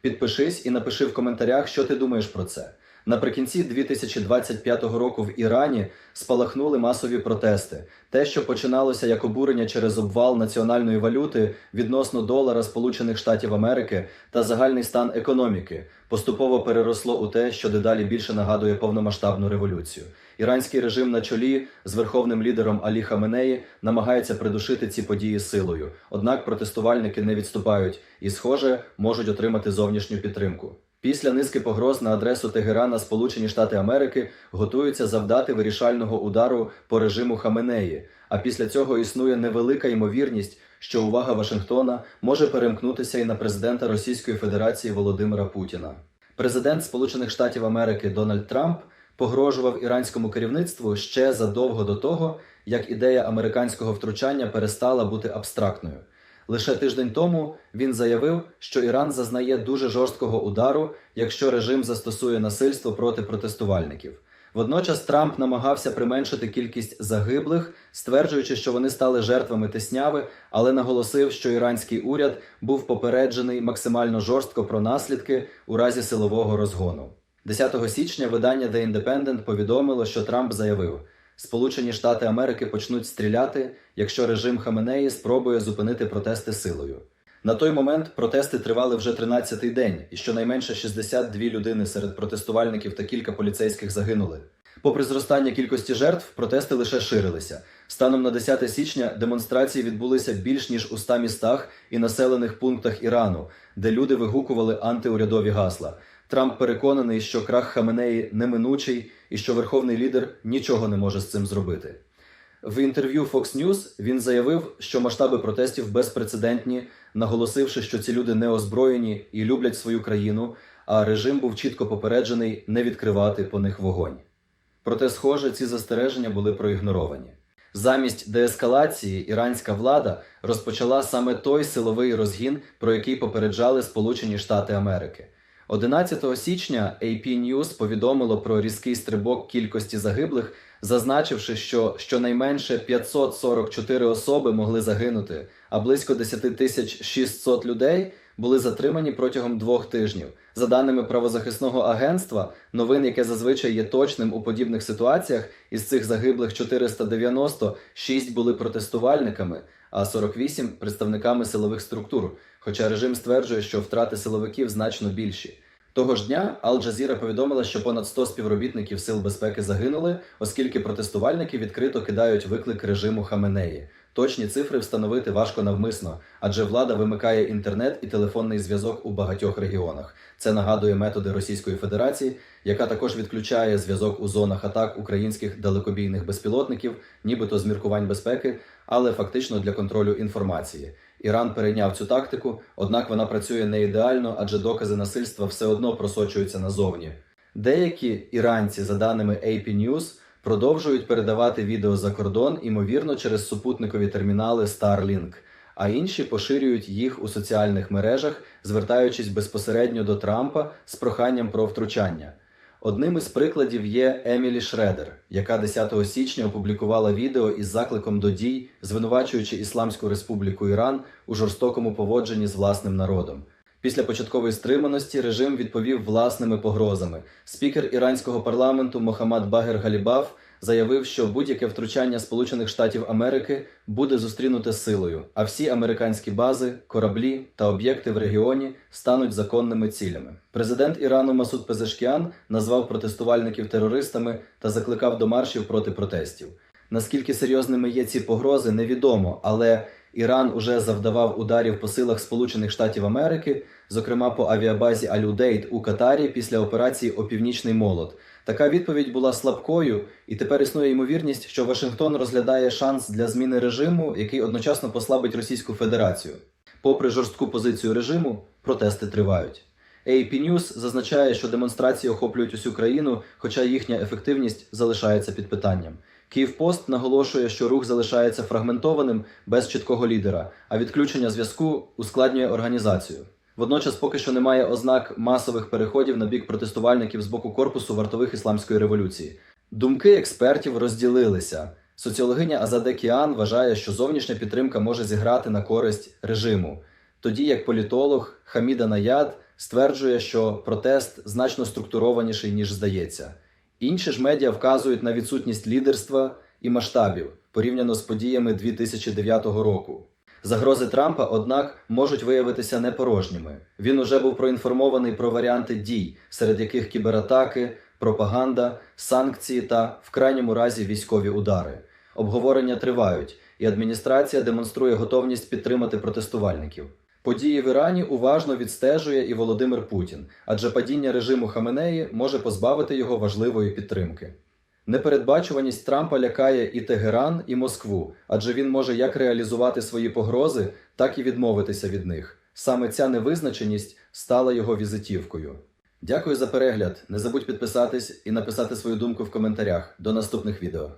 Підпишись і напиши в коментарях, що ти думаєш про це. Наприкінці 2025 року в Ірані спалахнули масові протести. Те, що починалося як обурення через обвал національної валюти відносно долара Сполучених Штатів Америки та загальний стан економіки, поступово переросло у те, що дедалі більше нагадує повномасштабну революцію. Іранський режим на чолі з верховним лідером Алі Хаменеї намагається придушити ці події силою. Однак протестувальники не відступають і, схоже, можуть отримати зовнішню підтримку. Після низки погроз на адресу Тегерана Сполучені Штати Америки готуються завдати вирішального удару по режиму Хаменеї. А після цього існує невелика ймовірність, що увага Вашингтона може перемкнутися і на президента Російської Федерації Володимира Путіна. Президент Сполучених Штатів Америки Дональд Трамп погрожував іранському керівництву ще задовго до того, як ідея американського втручання перестала бути абстрактною. Лише тиждень тому він заявив, що Іран зазнає дуже жорсткого удару, якщо режим застосує насильство проти протестувальників. Водночас Трамп намагався применшити кількість загиблих, стверджуючи, що вони стали жертвами тисняви, але наголосив, що іранський уряд був попереджений максимально жорстко про наслідки у разі силового розгону. 10 січня видання The Independent повідомило, що Трамп заявив: Сполучені Штати Америки почнуть стріляти, якщо режим Хаменеї спробує зупинити протести силою. На той момент протести тривали вже 13-й день, і щонайменше 62 людини серед протестувальників та кілька поліцейських загинули. Попри зростання кількості жертв, протести лише ширилися. Станом на 10 січня демонстрації відбулися більш ніж у 100 містах і населених пунктах Ірану, де люди вигукували антиурядові гасла. Трамп переконаний, що крах Хаменеї неминучий і що верховний лідер нічого не може з цим зробити. В інтерв'ю Fox News він заявив, що масштаби протестів безпрецедентні, наголосивши, що ці люди не озброєні і люблять свою країну, а режим був чітко попереджений не відкривати по них вогонь. Проте, схоже, ці застереження були проігноровані. Замість деескалації іранська влада розпочала саме той силовий розгін, про який попереджали Сполучені Штати Америки. 11 січня AP News повідомило про різкий стрибок кількості загиблих, зазначивши, що щонайменше 544 особи могли загинути, а близько 10 тисяч 600 людей були затримані протягом двох тижнів. За даними правозахисного агентства, новин, яке зазвичай є точним у подібних ситуаціях, із цих загиблих 490 6 були протестувальниками, а 48 – представниками силових структур. Хоча режим стверджує, що втрати силовиків значно більші. Того ж дня Ал-Джазіра повідомила, що понад 100 співробітників сил безпеки загинули, оскільки протестувальники відкрито кидають виклик режиму Хаменеї. Точні цифри встановити важко навмисно, адже влада вимикає інтернет і телефонний зв'язок у багатьох регіонах. Це нагадує методи Російської Федерації, яка також відключає зв'язок у зонах атак українських далекобійних безпілотників, нібито з міркувань безпеки, але фактично для контролю інформації. Іран перейняв цю тактику, однак вона працює не ідеально, адже докази насильства все одно просочуються назовні. Деякі іранці, за даними AP News, продовжують передавати відео за кордон, імовірно, через супутникові термінали Starlink, а інші поширюють їх у соціальних мережах, звертаючись безпосередньо до Трампа з проханням про втручання. Одним із прикладів є Емілі Шредер, яка 10 січня опублікувала відео із закликом до дій, звинувачуючи Ісламську Республіку Іран у жорстокому поводженні з власним народом. Після початкової стриманості режим відповів власними погрозами. Спікер іранського парламенту Мохаммад Багер Галібаф заявив, що будь-яке втручання Сполучених Штатів Америки буде зустрінуте силою, а всі американські бази, кораблі та об'єкти в регіоні стануть законними цілями. Президент Ірану Масуд Пезешкіан назвав протестувальників терористами та закликав до маршів проти протестів. Наскільки серйозними є ці погрози, невідомо, але Іран уже завдавав ударів по силах Сполучених Штатів Америки, зокрема по авіабазі Алюдейт у Катарі після операції Опівнічний молот. Така відповідь була слабкою, і тепер існує ймовірність, що Вашингтон розглядає шанс для зміни режиму, який одночасно послабить Російську Федерацію. Попри жорстку позицію режиму, протести тривають. AP News зазначає, що демонстрації охоплюють усю країну, хоча їхня ефективність залишається під питанням. Київпост наголошує, що рух залишається фрагментованим без чіткого лідера, а відключення зв'язку ускладнює організацію. Водночас поки що немає ознак масових переходів на бік протестувальників з боку корпусу вартових ісламської революції. Думки експертів розділилися. Соціологиня Азаде Кіан вважає, що зовнішня підтримка може зіграти на користь режиму, тоді як політолог Хаміда Наяд стверджує, що протест значно структурованіший, ніж здається. Інші ж медіа вказують на відсутність лідерства і масштабів порівняно з подіями 2009 року. Загрози Трампа, однак, можуть виявитися непорожніми. Він уже був проінформований про варіанти дій, серед яких кібератаки, пропаганда, санкції та, в крайньому разі, військові удари. Обговорення тривають, і адміністрація демонструє готовність підтримати протестувальників. Події в Ірані уважно відстежує і Володимир Путін, адже падіння режиму Хаменеї може позбавити його важливої підтримки. Непередбачуваність Трампа лякає і Тегеран, і Москву, адже він може як реалізувати свої погрози, так і відмовитися від них. Саме ця невизначеність стала його візитівкою. Дякую за перегляд. Не забудь підписатись і написати свою думку в коментарях. До наступних відео.